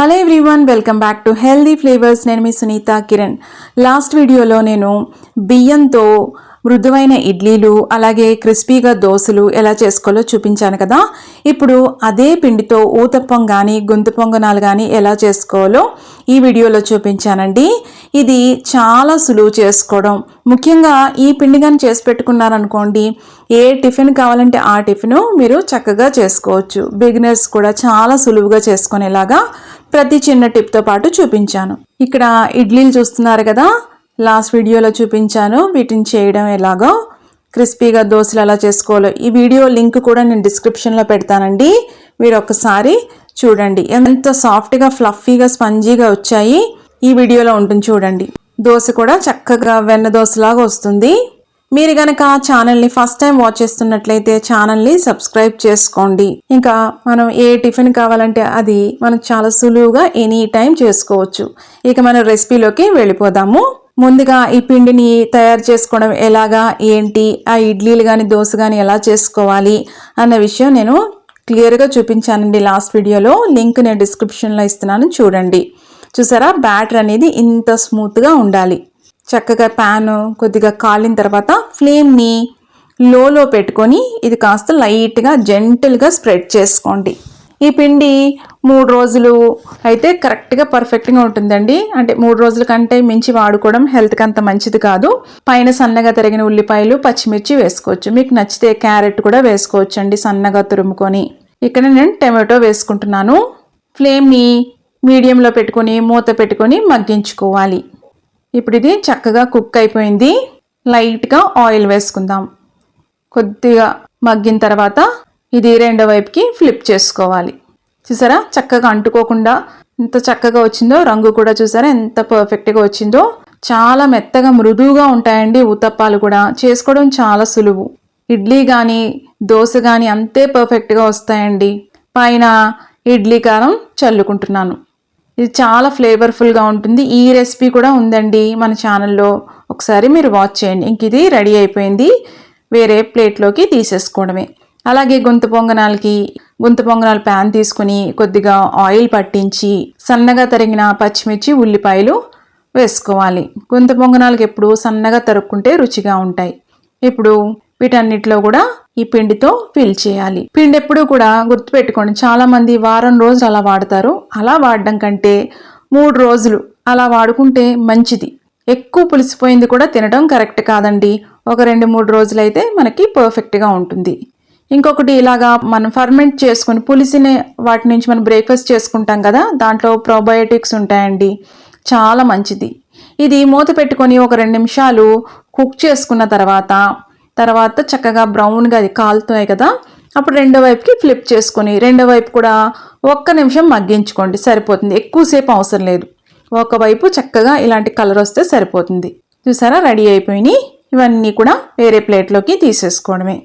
Hello everyone welcome back to healthy flavours నేను మీ Sunitha Kiran. Last వీడియోలో నేను బియ్యంతో మృదువైన ఇడ్లీలు అలాగే క్రిస్పీగా దోశలు ఎలా చేసుకోవాలో చూపించాను కదా. ఇప్పుడు అదే పిండితో ఊతప్పం కానీ గొంతు పొంగనాలు కానీ ఎలా చేసుకోవాలో ఈ వీడియోలో చూపించానండి. ఇది చాలా సులువు చేసుకోవడం. ముఖ్యంగా ఈ పిండి కానీ చేసి పెట్టుకున్నారనుకోండి ఏ టిఫిన్ కావాలంటే ఆ టిఫిన్ మీరు చక్కగా చేసుకోవచ్చు. బిగినర్స్ కూడా చాలా సులువుగా చేసుకునేలాగా ప్రతి చిన్న టిప్తో పాటు చూపించాను. ఇక్కడ ఇడ్లీలు చూస్తున్నారు కదా? లాస్ట్ వీడియోలో చూపించాను. వీటిని చేయడం ఎలాగో? క్రిస్పీగా దోశలు ఎలా చేసుకోవాలో. ఈ వీడియో లింక్ కూడా నేను డిస్క్రిప్షన్లో పెడతానండి. మీరు ఒకసారి చూడండి. ఎంత సాఫ్ట్గా ఫ్లఫీగా స్పంజీగా వచ్చాయి ఈ వీడియోలో ఉంటుంది చూడండి. దోశ కూడా చక్కగా వెన్న దోశలాగా వస్తుంది. మీరు గనక ఛానల్ని ఫస్ట్ టైం వాచ్ చేస్తున్నట్లయితే ఛానల్ని సబ్స్క్రైబ్ చేసుకోండి. ఇంకా మనం ఏ టిఫిన్ కావాలంటే అది మనం చాలా సులువుగా ఎనీ టైం చేసుకోవచ్చు. ఇక మనం రెసిపీలోకి వెళ్ళిపోదాము. ముందుగా ఈ పిండిని తయారు చేసుకోవడం ఎలాగా ఏంటి ఆ ఇడ్లీలు కానీ దోశ కానీ ఎలా చేసుకోవాలి అన్న విషయం నేను క్లియర్గా చూపించానండి లాస్ట్ వీడియోలో. లింక్ నేను డిస్క్రిప్షన్లో ఇస్తున్నాను చూడండి. చూసారా? బ్యాటర్ అనేది ఇంత స్మూత్గా ఉండాలి. చక్కగా ప్యాన్ కొద్దిగా కాలిన తర్వాత ఫ్లేమ్ని లోలో పెట్టుకొని ఇది కాస్త లైట్గా జెంటిల్గా స్ప్రెడ్ చేసుకోండి. ఈ పిండి మూడు రోజులు అయితే కరెక్ట్గా పర్ఫెక్ట్గా ఉంటుందండి. అంటే మూడు రోజుల కంటే మించి వాడుకోవడం హెల్త్కి అంత మంచిది కాదు. పైన సన్నగా తరిగిన ఉల్లిపాయలు పచ్చిమిర్చి వేసుకోవచ్చు. మీకు నచ్చితే క్యారెట్ కూడా వేసుకోవచ్చు అండి సన్నగా తురుముకొని. ఇక్కడ నేను టమాటో వేసుకుంటున్నాను. ఫ్లేమ్ని మీడియంలో పెట్టుకొని మూత పెట్టుకొని మగ్గించుకోవాలి. ఇప్పుడు ఇది చక్కగా కుక్ అయిపోయింది. లైట్గా ఆయిల్ వేసుకుందాం. కొద్దిగా మగ్గిన తర్వాత ఇది రెండో వైపుకి ఫ్లిప్ చేసుకోవాలి. చూసారా? చక్కగా అంటుకోకుండా ఎంత చక్కగా వచ్చిందో రంగు కూడా చూసారా? ఎంత పర్ఫెక్ట్గా వచ్చిందో. చాలా మెత్తగా మృదువుగా ఉంటాయండి ఉతప్పాలు కూడా. చేసుకోవడం చాలా సులువు. ఇడ్లీ కానీ దోశ కానీ అంతే పర్ఫెక్ట్గా వస్తాయండి. పైన ఇడ్లీ కారం చల్లుకుంటున్నాను. ఇది చాలా ఫ్లేవర్ఫుల్గా ఉంటుంది. ఈ రెసిపీ కూడా ఉందండి మన ఛానల్లో ఒకసారి మీరు వాచ్ చేయండి. ఇంక ఇది రెడీ అయిపోయింది. వేరే ప్లేట్లోకి తీసేసుకోవడమే. అలాగే గుంత పొంగనాలకి గుంత పొంగనాలు ప్యాన్ తీసుకుని కొద్దిగా ఆయిల్ పట్టించి సన్నగా తరిగిన పచ్చిమిర్చి ఉల్లిపాయలు వేసుకోవాలి. గొంతు పొంగనాలకి ఎప్పుడు సన్నగా తరుక్కుంటే రుచిగా ఉంటాయి. ఇప్పుడు వీటన్నిటిలో కూడా ఈ పిండితో ఫిల్ చేయాలి. పిండి ఎప్పుడూ కూడా గుర్తుపెట్టుకోండి చాలా మంది వారం రోజులు అలా వాడతారు. అలా వాడడం కంటే మూడు రోజులు అలా వాడుకుంటే మంచిది. ఎక్కువ పులిసిపోయింది కూడా తినడం కరెక్ట్ కాదండి. ఒక రెండు మూడు రోజులు అయితే మనకి పర్ఫెక్ట్గా ఉంటుంది. ఇంకొకటి ఇలాగా మనం ఫర్మెంట్ చేసుకుని పులిసిన వాటి నుంచి మనం బ్రేక్ఫాస్ట్ చేసుకుంటాం కదా దాంట్లో ప్రోబయోటిక్స్ ఉంటాయండి. చాలా మంచిది. ఇది మూత పెట్టుకొని ఒక రెండు నిమిషాలు కుక్ చేసుకున్న తర్వాత తర్వాత చక్కగా బ్రౌన్గా అది కాలుతున్నాయి కదా అప్పుడు రెండో వైపుకి ఫ్లిప్ చేసుకొని రెండో వైపు కూడా ఒక్క నిమిషం మగ్గించుకోండి సరిపోతుంది. ఎక్కువసేపు అవసరం లేదు. ఒకవైపు చక్కగా ఇలాంటి కలర్ వస్తే సరిపోతుంది. చూసారా? రెడీ అయిపోయినాయి. ఇవన్నీ కూడా వేరే ప్లేట్లోకి తీసేసుకోవడమే.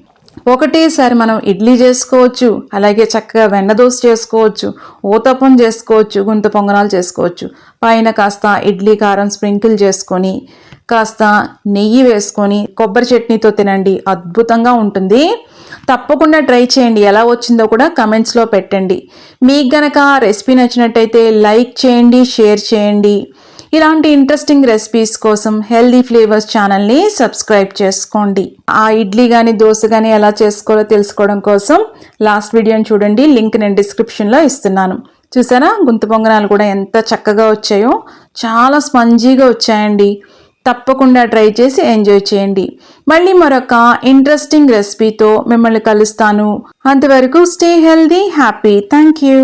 ఒకటేసారి మనం ఇడ్లీ చేసుకోవచ్చు అలాగే చక్కగా వెన్న దోశ చేసుకోవచ్చు ఊతప్పం చేసుకోవచ్చు గుంత పొంగనాలు చేసుకోవచ్చు. పైన కాస్త ఇడ్లీ కారం స్ప్రింకిల్ చేసుకొని కాస్త నెయ్యి వేసుకొని కొబ్బరి చట్నీతో తినండి. అద్భుతంగా ఉంటుంది. తప్పకుండా ట్రై చేయండి. ఎలా వచ్చిందో కూడా కమెంట్స్లో పెట్టండి. మీకు గనక రెసిపీ నచ్చినట్టయితే లైక్ చేయండి షేర్ చేయండి. ఇలాంటి ఇంట్రెస్టింగ్ రెసిపీస్ కోసం హెల్దీ ఫ్లేవర్స్ ఛానల్ని సబ్స్క్రైబ్ చేసుకోండి. ఆ ఇడ్లీ కానీ దోశ కానీ ఎలా చేసుకోవాలో తెలుసుకోవడం కోసం లాస్ట్ వీడియోని చూడండి. లింక్ నేను డిస్క్రిప్షన్లో ఇస్తున్నాను. చూసారా? గుంత పొంగనాలు కూడా ఎంత చక్కగా వచ్చాయో. చాలా స్పంజీగా వచ్చాయండి. తప్పకుండా ట్రై చేసి ఎంజాయ్ చేయండి. మళ్ళీ మరొక ఇంట్రెస్టింగ్ రెసిపీతో మిమ్మల్ని కలుస్తాను. అంతవరకు stay healthy happy thank you